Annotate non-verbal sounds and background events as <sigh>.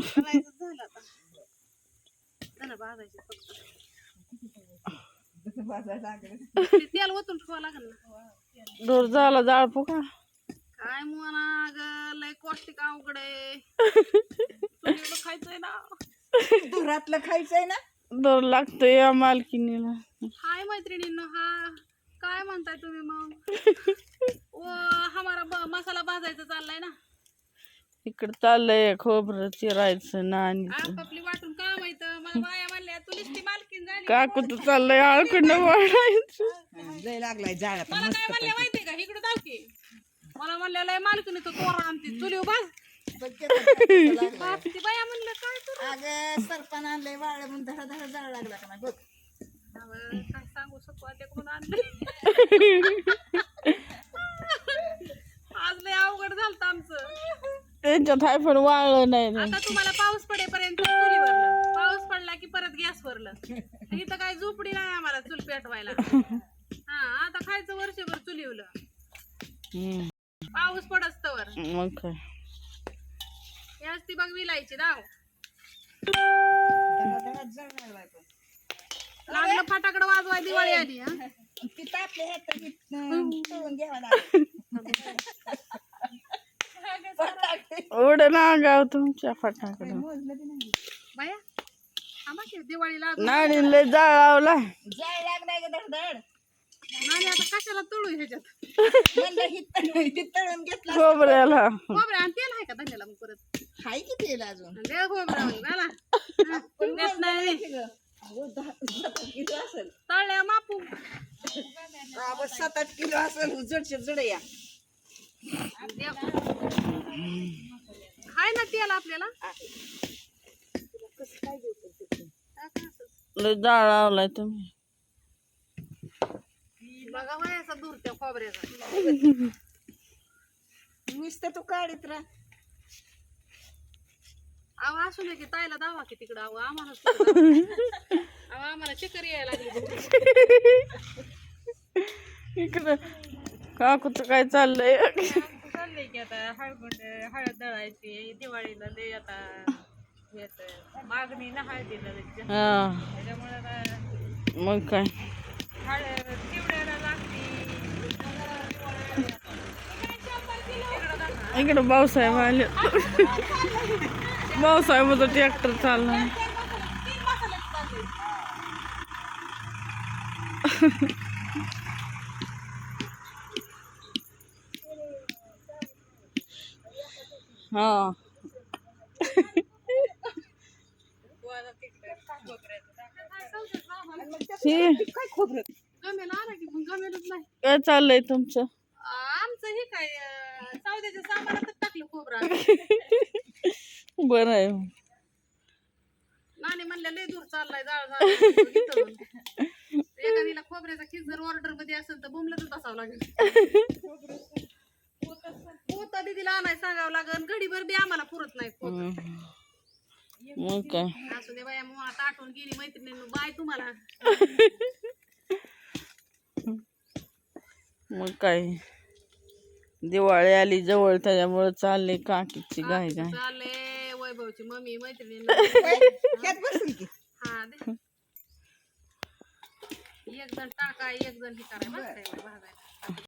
करायचं झालं आता. झालं भाजायचे फक्त. ते तेल ओतून ठेवा लागेल ना. दूर झाला जाळ फुका काय म्हणा ग लय पौष्टिक अवघड आहे. खायचंय ना. घरातलं खायचंय ना? दूर लागतोय या मालकीनीला हाय मैत्रिणींनो हा. काय म्हणताय तुम्ही मग? <laughs> ओ हमारा ब- मसाला भाजायचा चाललाय ना. इकडं चाललंय खोबरं चिरायचं नाणी आपापली वाटून काय माहीत मला बाया म्हणल्या तू नुसती मालकीन झाली. काकू तर चाललंय आळकडं वाढायचं. लय लागलाय जाळ आता मला काय म्हणल्या माहितीये का? इकडे जाऊ की. मला म्हणल्या लय मालकीने तो तोरा आणते चुलीव बाज बापची बाया म्हणलं काय करू? अग सरपण आणलंय वाळ म्हणून धडा धडा जाळ लागला का नाही बघ. काय सांगू शकू त्याकडून आणलं <laughs> आज लय अवघड झालं आमचं त्यांच्यात हाय पण वाळलं नाही आता तुम्हाला पाऊस पडेपर्यंत चुलीवरलं पाऊस पडला की परत गॅसवरलं इथं काय झोपडी नाही आम्हाला चूल पेटवायला. हा आता खायचं वर्षभर चुलीवलं हम्म, पाऊस पडत तवर मग काय? याच ती बघ विलायची दाव. लागलं फटाकडं वाजवाय दिवाळी आली हा. ती तापले हे तर मी, घ्यावं लागेल. <laughs> उड ना गाव तुमच्या फटाकडं. बाया की दिवाळीला नाणी लय जाळ लावला लागलाय ग नाही आता कशाला तळू ह्याच्यात? म्हणलं ही तळ- तळून घेतला खोबऱ्याला. खोबरे आणि तेल आहे का धन्याला मग परत? हाय किती येईल अजून? दे खोबरं मग, झाला हा, देत नाही. मी. अहो, दहा सात आठ किलो असेल. तळल्या मापू. बाबा सात आठ किलो असेल जडशे जड या. देव. तेल आपल्याला? जाळ लावलाय तुम्ही. बघा दूर त्या खोबऱ्याचा. नुसतं तू काढीत राह. अहो असू दे की ताईला दावा की तिकडं. अहो आम्हाला सुद्धा. अहो आम्हाला चक्कर यायला लागली. इकडं. काकूचं काय चाललंय? की आता हळद हळद दळायची दिवाळीला लय आता येत मागणी ना हळदीला. हा. त्याच्यामुळे आता मग काय? हळद चिवड्याला लागती. इकडं भाऊसाहेब आले. भाऊसाहेबाचा ट्रॅक्टर चालला हा. काय चाललंय तुमचं? आमचं हे काय अं, सौद्याच्या सामानातच टाकलं खोबरं बरं आहे नाणे म्हणल्या लय दूर चाललाय जाळ एखादीला खोबऱ्याचा खीस जर ऑर्डरमध्ये असेल तर बुमलतच बसावं लागेल. सांगावं लागेल गडीभर बी आम्हाला पुरत नाही पोत हम्म. मग काय? असू दे बाया मग आता आठवण गेली मैत्रिणी बाय तुम्हाला. <laughs> मग काय? दिवाळी आली जवळ त्याच्यामुळे चालले काकीची गाय गाय चालले वैभवची मम्मी मैत्रिणी <laughs> ह्यात बसेल की. हा दे. एक जण टाका एक जण हे बस भाजायला